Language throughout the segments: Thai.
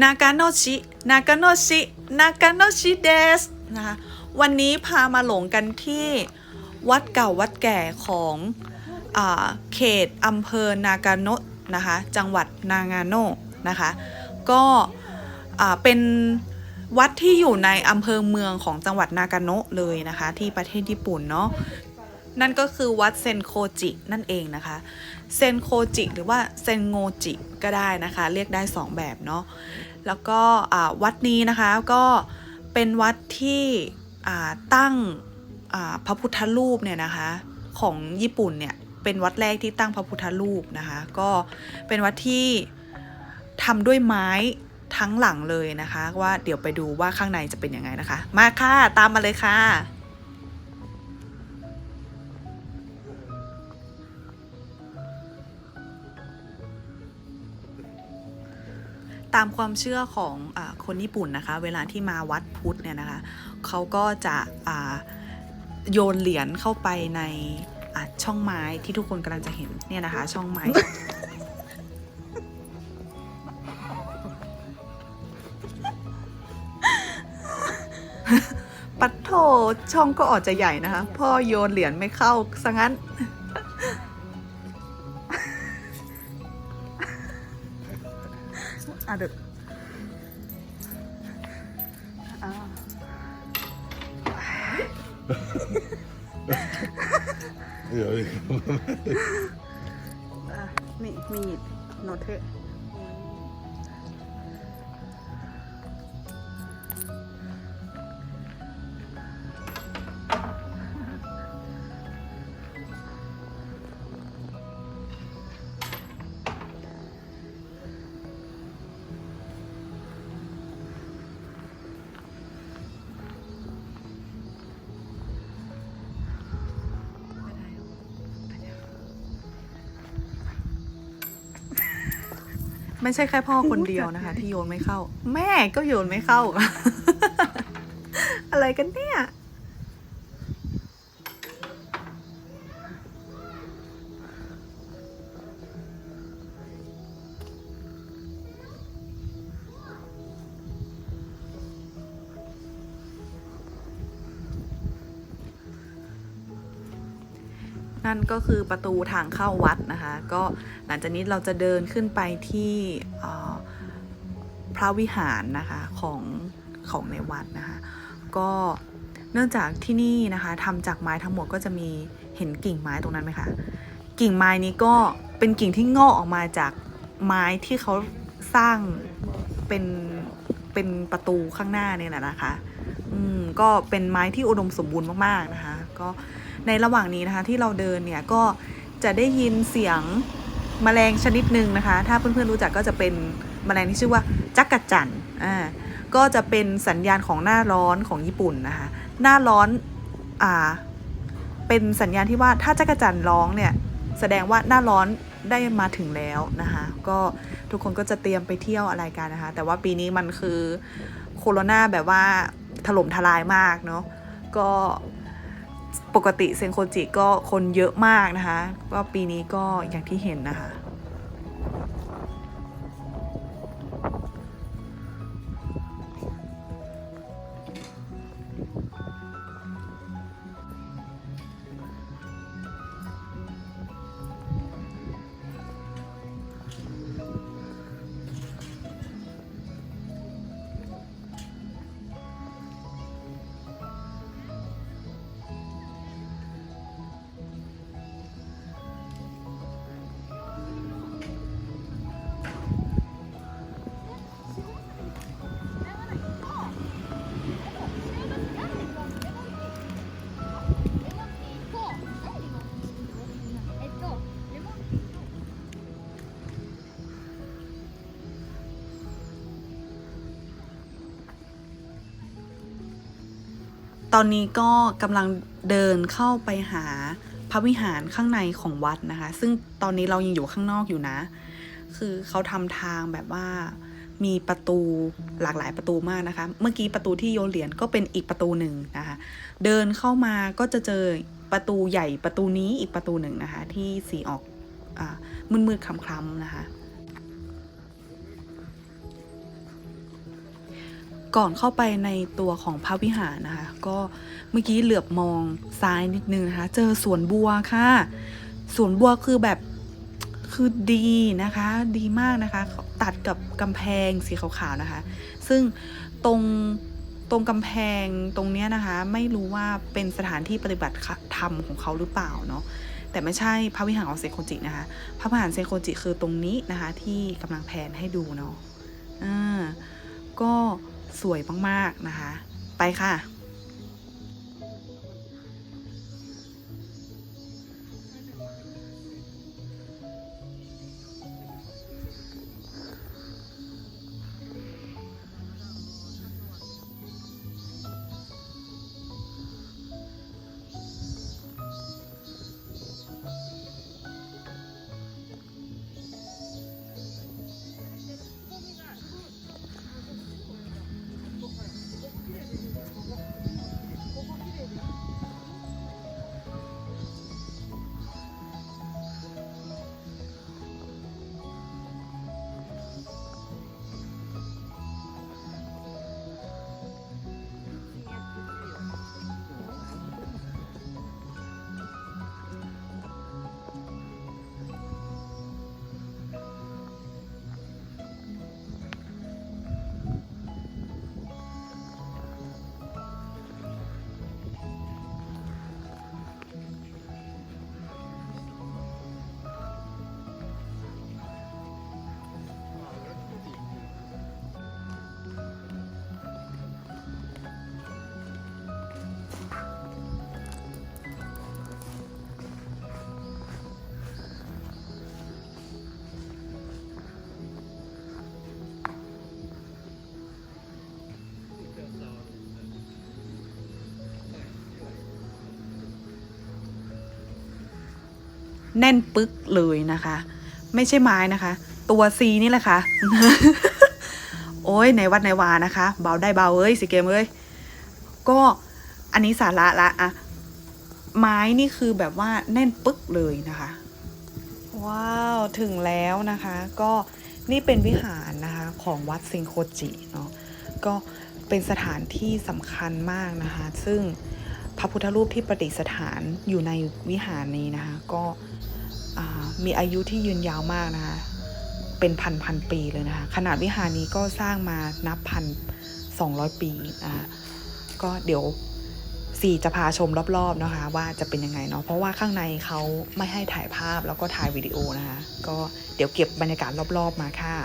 นากาโนชิ นากาโนชิ นากาโนชิเดสนะคะวันนี้พามาหลงกันที่วัดเก่าวัดแก่ของอเขตอำเภอนากาโนะนะคะ จังหวัดนางาโนะนะคะ ก็เป็นวัดที่อยู่ในอำเภอเมืองของจังหวัดนากาโนะเลยนะคะ ที่ประเทศญี่ปุ่นเนาะ นั่นก็คือวัดเซนโคจินั่นเองนะคะ เซนโคจิหรือว่าเซนโงจิก็ได้นะคะ เรียกได้ 2 แบบเนาะ แล้วก็วัดนี้นะคะก็เป็นวัดที่ตั้งพระพุทธรูปเนี่ยนะคะของญี่ปุ่นเนี่ยเป็นวัดแรกที่ตั้งพระพุทธรูปนะคะ ก็เป็นวัดที่ทำด้วยไม้ทั้งหลังเลยนะคะ ว่าเดี๋ยวไปดูว่าข้างในจะเป็นยังไงนะคะ มาค่ะ ตามมาเลยค่ะ ตามความเชื่อของอคนญี่ปุ่นนะคะ เวลาที่มาวัดพุทธเนี่ยนะคะเขาก็จะโยนเหรียญเข้าไปในช่องไม้ที่ทุกคนกำลังจะเห็นเนี่ยนะคะ ช่องไม้ปัดโถช่องก็ออกจะใหญ่นะคะ พ่อโยนเหรียญไม่เข้าซะงั้น อะนี่มีดโนเท ไม่ใช่แค่พ่อคนเดียวนะคะ ที่โยนไม่เข้า แม่ก็โยนไม่เข้า อะไรกันเนี่ย นั่นก็คือประตูทางเข้าวัดนะคะ ก็หลังจากนี้เราจะเดินขึ้นไปที่พระวิหารนะคะของของในวัดนะคะ ก็เนื่องจากที่นี่นะคะทำจากไม้ทั้งหมดก็จะมีเห็นกิ่งไม้ตรงนั้นไหมคะ กิ่งไม้นี้ก็เป็นกิ่งที่งอกออกมาจากไม้ที่เขาสร้างเป็นเป็นประตูข้างหน้าเนี่ยแหละนะคะ อืมก็เป็นไม้ที่อุดมสมบูรณ์มากๆนะคะ ก็ ในระหว่างนี้นะคะที่เราเดินเนี่ยก็จะได้ยินเสียงแมลงชนิดหนึ่งนะคะ ถ้าเพื่อนๆรู้จักก็จะเป็นแมลงที่ชื่อว่าจักกรจันอ่าก็จะเป็นสัญญาณของหน้าร้อนของญี่ปุ่นนะคะ หน้าร้อนอ่าเป็นสัญญาณที่ว่าถ้าจักรจันร้องเนี่ยแสดงว่าหน้าร้อนได้มาถึงแล้วนะคะก็ทุกคนก็จะเตรียมไปเที่ยวอะไรกันนะคะ แต่ว่าปีนี้มันคือโคโรนาแบบว่าถล่มทลายมากเนาะก็ ปกติเซนโคจิก็คนเยอะมากนะคะ ก็ปีนี้ก็อย่างที่เห็นนะคะ ตอนนี้ก็กำลังเดินเข้าไปหาพระวิหารข้างในของวัดนะคะ ซึ่งตอนนี้เรายังอยู่ข้างนอกอยู่นะ คือเขาทำทางแบบว่ามีประตูหลากหลายประตูมากนะคะ เมื่อกี้ประตูที่โยนเหรียญก็เป็นอีกประตูหนึ่งนะคะ เดินเข้ามาก็จะเจอประตูใหญ่ประตูนี้อีกประตูหนึ่งนะคะ ที่สีออกอมืดๆคล้ำๆนะคะ ก่อนเข้าไปในตัวของพระวิหารนะคะ ก็เมื่อกี้เหลือบมองซ้ายนิดนึงนะคะ เจอสวนบัวค่ะ สวนบัวคือแบบคือดีนะคะ ดีมากนะคะ ตัดกับกำแพงสีขาวๆนะคะ ซึ่งตรงตรงกำแพงตรงเนี้ยนะคะ ไม่รู้ว่าเป็นสถานที่ปฏิบัติธรรมของเขาหรือเปล่าเนาะแต่ไม่ใช่พระวิหารของเซโคจินะคะ พระวิหารเซโคจิคือตรงนี้นะคะ ที่กำลังแผนให้ดูเนาะอ่าก็ สวยมากๆนะคะ ไปค่ะ แน่นปึ๊กเลยนะคะ ไม่ใช่ไม้นะคะ ตัวซีนี่แหละค่ะ โอ้ยในวัดในวานะคะ เบาได้เบาเอ้ยสิเกมเอ้ยก็อันนี้สาระละอะไม้นี่คือแบบว่าแน่นปึ๊กเลยนะคะ ว้าวถึงแล้วนะคะ ก็นี่เป็นวิหารนะคะของวัดซิงโคจิเนาะก็เป็นสถานที่สำคัญมากนะคะ ซึ่งพระพุทธรูปที่ประดิษฐานอยู่ในวิหารนี้นะคะ ก็ มีอายุที่ยืนยาวมากนะคะเป็นพันพันปีเลยนะคะขนาดวิหารนี้ก็สร้างมานับพันสองร้อยปีอ่าก็เดี๋ยวสี่จะพาชมรอบๆนะคะว่าจะเป็นยังไงเนาะเพราะว่าข้างในเขาไม่ให้ถ่ายภาพแล้วก็ถ่ายวิดีโอนะคะก็เดี๋ยวเก็บบรรยากาศรอบๆมาค่ะ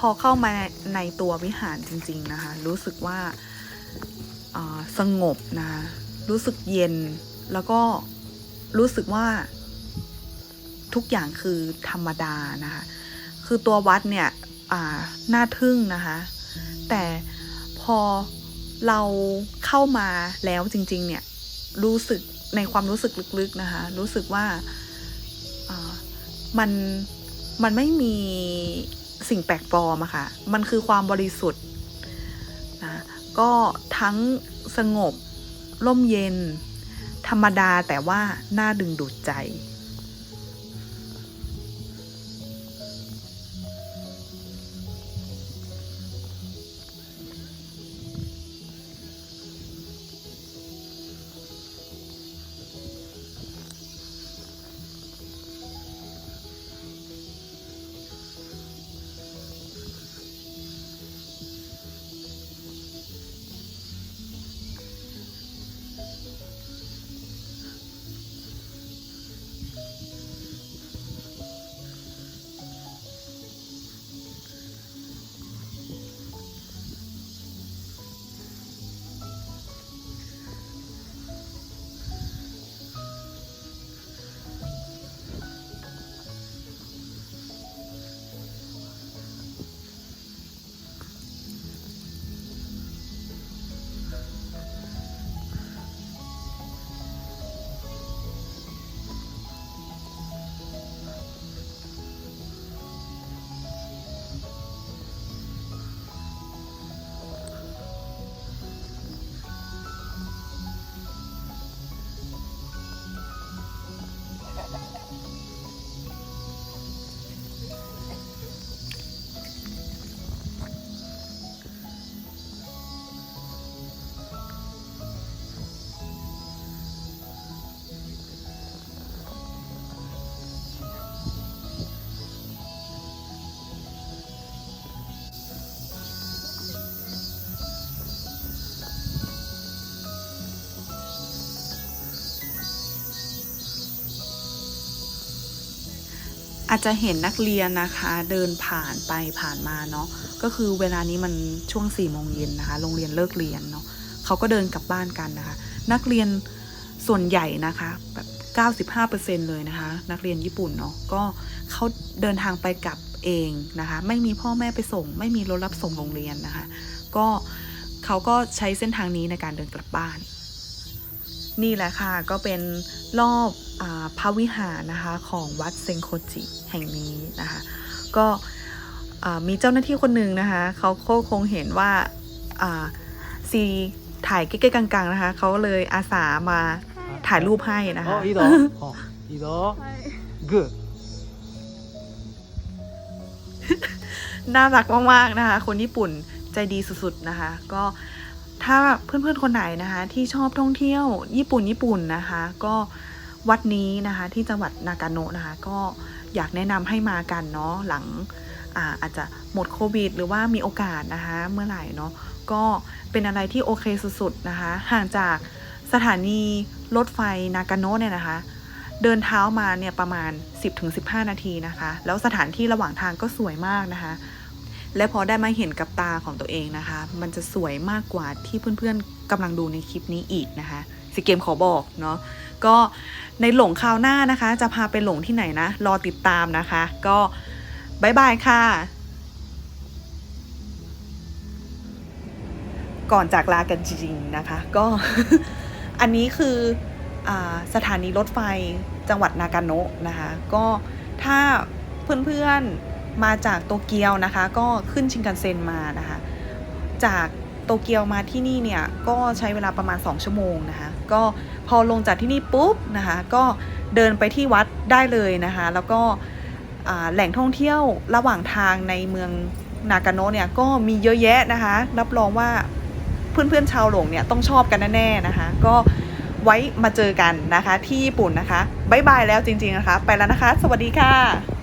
พอเข้ามาในตัววิหารจริง ๆ นะคะ รู้สึกว่าสงบนะคะรู้สึกเย็นแล้วก็รู้สึกว่าทุกอย่างคือธรรมดานะคะ คือตัววัดเนี่ยน่าทึ่งนะคะ แต่พอเราเข้ามาแล้วจริง ๆ เนี่ย รู้สึกในความรู้สึกลึกๆนะคะ รู้สึกว่ามันมันไม่มี สิ่งแปลกปลอมอะค่ะ มันคือความบริสุทธิ์นะก็ก็ทั้งสงบ ร่มเย็น ธรรมดาแต่ว่าน่าดึงดูดใจ อาจจะเห็นนักเรียนนะคะเดินผ่านไปผ่านมาเนาะก็คือเวลานี้มันช่วง4ี่โมงเย็นนะคะโรงเรียนเลิกเรียนเนาะเขาก็เดินกลับบ้านกันนะคะ นักเรียนส่วนใหญ่นะคะแบบ95%เลยนะคะ นักเรียนญี่ปุ่นเนาะก็เขาเดินทางไปกลับเองนะคะ ไม่มีพ่อแม่ไปส่ง ไม่มีรถรับส่งโรงเรียนนะคะ ก็เขาก็ใช้เส้นทางนี้ในการเดินกลับบ้าน นี่แหละค่ะก็เป็นรอบอพระวิหารนะคะของวัดเซนโคจิ แห่งนี้นะคะ ก็มีเจ้าหน้าที่คนหนึ่งนะคะเขาคงเห็นว่าซีถ่ายเก๊ๆกลางๆนะคะเขาเลยอาสามาถ่ายรูปให้นะคะอีดออีดอกน่ารักมากๆนะคะ คนญี่ปุ่นใจดีสุดๆนะคะ ก็ถ้าเพื่อนๆคนไหนนะคะ ที่ชอบท่องเที่ยวญี่ปุ่นญี่ปุ่นนะคะ ก็วัดนี้นะคะ ที่จังหวัดนากาโนะนะคะ ก็ อยากแนะนำให้มากันเนาะหลังอาอาจจะหมดโควิด หรือว่ามีโอกาสนะคะเมื่อไหร่เนาะก็เป็นอะไรที่โอเคสุดๆนะคะห่างจากสถานีรถไฟนากาโนะเนี่ยนะคะ เดินเท้ามาเนี่ยประมาณ 10-15 นาทีนะคะ แล้วสถานที่ระหว่างทางก็สวยมากนะคะ และพอได้มาเห็นกับตาของตัวเองนะคะ มันจะสวยมากกว่าที่เพื่อนๆกำลังดูในคลิปนี้อีกนะคะ สิเกมขอบอกเนาะก็ในหลงคราวหน้านะคะ จะพาไปหลงที่ไหนนะ รอติดตามนะคะ ก็บายบายค่ะ ก่อนจากลากันจริงๆนะคะ ก็อันนี้คืออสถานีรถไฟจังหวัดนากาโนะนะคะ ก็ถ้าเพื่อนๆมาจากโตเกียวนะคะ ก็ขึ้นชินคันเซ็นมานะคะ จาก ตเกียวมาที่นี่เนี่ยก็ใช้เวลาประมาณ 2 ชั่วโมงนะคะก็พอลงจากที่นี่ปุ๊บนะคะก็เดินไปที่วัดได้เลยนะคะแล้วก็แหล่งท่องเที่ยวระหว่างทางในเมืองนากาโนะเนี่ยก็มีเยอะแยะนะคะ รับรองว่าเพื่อนๆชาวหลงเนี่ยต้องชอบกันแน่ๆนะคะ ก็ไว้มาเจอกันนะคะที่ญี่ปุ่นนะคะบ๊ายบายแล้วจริงๆนะคะ ไปแล้วนะคะ สวัสดีค่ะ